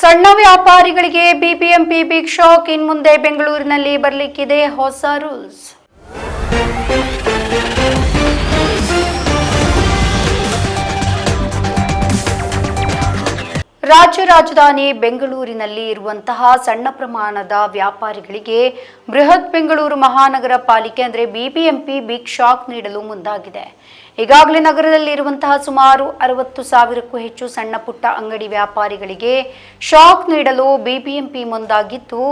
ಸಣ್ಣ ವ್ಯಾಪಾರಿಗಳಿಗೆ BBMP big shock. ಇನ್ಮುಂದೆ ಬೆಂಗಳೂರಿನಲ್ಲಿ ಬರಲಿಕ್ಕಿದೆ ಹೊಸ ರೂಲ್ಸ್. ರಾಜ್ಯ ರಾಜಧಾನಿ ಬೆಂಗಳೂರಿನಲ್ಲಿ ಇರುವಂತಹ ಸಣ್ಣ ಪ್ರಮಾಣದ ವ್ಯಾಪಾರಿಗಳಿಗೆ ಬೃಹತ್ ಬೆಂಗಳೂರು ಮಹಾನಗರ ಪಾಲಿಕೆ ಅಂದರೆ ಬಿಬಿಎಂಪಿ ಬಿಗ್ ಶಾಕ್ ನೀಡಲು ಮುಂದಾಗಿದೆ. ಈಗಾಗಲೇ ನಗರದಲ್ಲಿ ಇರುವಂತಹ ಸುಮಾರು ಅರವತ್ತು ಸಾವಿರಕ್ಕೂ ಹೆಚ್ಚು ಸಣ್ಣ ಪುಟ್ಟ ಅಂಗಡಿ ವ್ಯಾಪಾರಿಗಳಿಗೆ ಶಾಕ್ ನೀಡಲು ಬಿಬಿಎಂಪಿ ಮುಂದಾಗಿದ್ದು,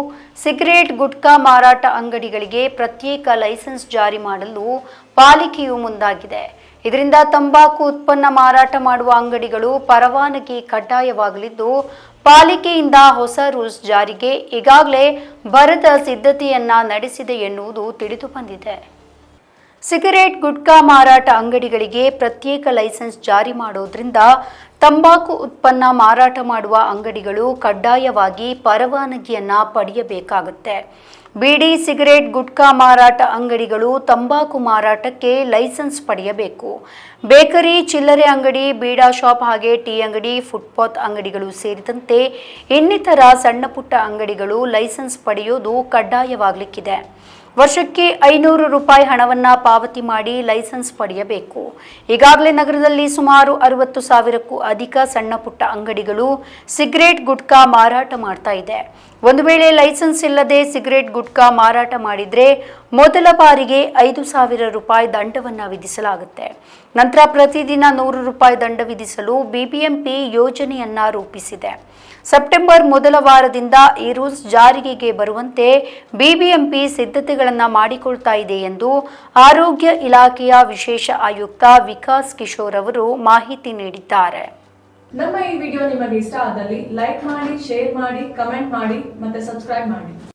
ಸಿಗರೇಟ್, ಗುಟ್ಕಾ ಮಾರಾಟ ಅಂಗಡಿಗಳಿಗೆ ಪ್ರತ್ಯೇಕ ಲೈಸೆನ್ಸ್ ಜಾರಿ ಮಾಡಲು ಪಾಲಿಕೆಯು ಮುಂದಾಗಿದೆ. ಇದರಿಂದ ತಂಬಾಕು ಉತ್ಪನ್ನ ಮಾರಾಟ ಮಾಡುವ ಅಂಗಡಿಗಳು ಪರವಾನಗಿ ಕಡ್ಡಾಯವಾಗಲಿದ್ದು, ಪಾಲಿಕೆಯಿಂದ ಹೊಸ ರೂಲ್ಸ್ ಜಾರಿಗೆ ಈಗಾಗಲೇ ಭರದ ಸಿದ್ಧತೆಯನ್ನ ನಡೆಸಿದೆ ಎನ್ನುವುದು ತಿಳಿದು ಬಂದಿದೆ. ಸಿಗರೇಟ್, ಗುಟ್ಕಾ ಮಾರಾಟ ಅಂಗಡಿಗಳಿಗೆ ಪ್ರತ್ಯೇಕ ಲೈಸೆನ್ಸ್ ಜಾರಿ ಮಾಡೋದ್ರಿಂದ ತಂಬಾಕು ಉತ್ಪನ್ನ ಮಾರಾಟ ಮಾಡುವ ಅಂಗಡಿಗಳು ಕಡ್ಡಾಯವಾಗಿ ಪರವಾನಗಿಯನ್ನ ಪಡೆಯಬೇಕಾಗುತ್ತೆ. ಬೀಡಿ, ಸಿಗರೇಟ್, ಗುಟ್ಕಾ ಮಾರಾಟ ಅಂಗಡಿಗಳು ತಂಬಾಕು ಮಾರಾಟಕ್ಕೆ ಲೈಸೆನ್ಸ್ ಪಡೆಯಬೇಕು. ಬೇಕರಿ, ಚಿಲ್ಲರೆ ಅಂಗಡಿ, ಬೀಡಾ ಶಾಪ್ ಹಾಗೆ ಟೀ ಅಂಗಡಿ, ಫುಟ್ಪಾತ್ ಅಂಗಡಿಗಳು ಸೇರಿದಂತೆ ಇನ್ನಿತರ ಸಣ್ಣ ಪುಟ್ಟ ಅಂಗಡಿಗಳು ಲೈಸೆನ್ಸ್ ಪಡೆಯೋದು ಕಡ್ಡಾಯವಾಗಲಿಕ್ಕಿದೆ. ವರ್ಷಕ್ಕೆ ಐನೂರು ರೂಪಾಯಿ ಹಣವನ್ನು ಪಾವತಿ ಮಾಡಿ ಲೈಸೆನ್ಸ್ ಪಡೆಯಬೇಕು. ಈಗಾಗಲೇ ನಗರದಲ್ಲಿ ಸುಮಾರು ಅರವತ್ತು ಸಾವಿರಕ್ಕೂ ಅಧಿಕ ಸಣ್ಣ ಪುಟ್ಟ ಅಂಗಡಿಗಳು ಸಿಗರೇಟ್, ಗುಟ್ಕಾ ಮಾರಾಟ ಮಾಡ್ತಾ ಇದೆ. ಒಂದು ವೇಳೆ ಲೈಸೆನ್ಸ್ ಇಲ್ಲದೆ ಸಿಗರೇಟ್ ಗುಟ್ಕಾ ಮಾರಾಟ ಮಾಡಿದ್ರೆ ಮೊದಲ ಬಾರಿಗೆ ಐದು ಸಾವಿರ ರೂಪಾಯಿ ದಂಡವನ್ನು ವಿಧಿಸಲಾಗುತ್ತೆ. ನಂತರ ಪ್ರತಿದಿನ ನೂರು ರೂಪಾಯಿ ದಂಡ ವಿಧಿಸಲು ಬಿಬಿಎಂಪಿ ಯೋಜನೆಯನ್ನ ರೂಪಿಸಿದೆ. ಸೆಪ್ಟೆಂಬರ್ ಮೊದಲ ವಾರದಿಂದ ಈ ರೂಲ್ಸ್ ಜಾರಿಗೆ ಬರುವಂತೆ ಬಿಬಿಎಂಪಿ ಸಿದ್ಧತೆಗಳನ್ನು ಮಾಡಿಕೊಳ್ತಾ ಇದೆ ಎಂದು ಆರೋಗ್ಯ ಇಲಾಖೆಯ ವಿಶೇಷ ಆಯುಕ್ತ ವಿಕಾಸ್ ಕಿಶೋರ್ ಅವರು ಮಾಹಿತಿ ನೀಡಿದ್ದಾರೆ. ನಮ್ಮ ಈ ವಿಡಿಯೋ ನಿಮಗೆ ಇಷ್ಟ ಆದಲ್ಲಿ ಲೈಕ್ ಮಾಡಿ, ಶೇರ್ ಮಾಡಿ, ಕಮೆಂಟ್ ಮಾಡಿ ಮತ್ತೆ ಸಬ್ಸ್ಕ್ರೈಬ್ ಮಾಡಿ.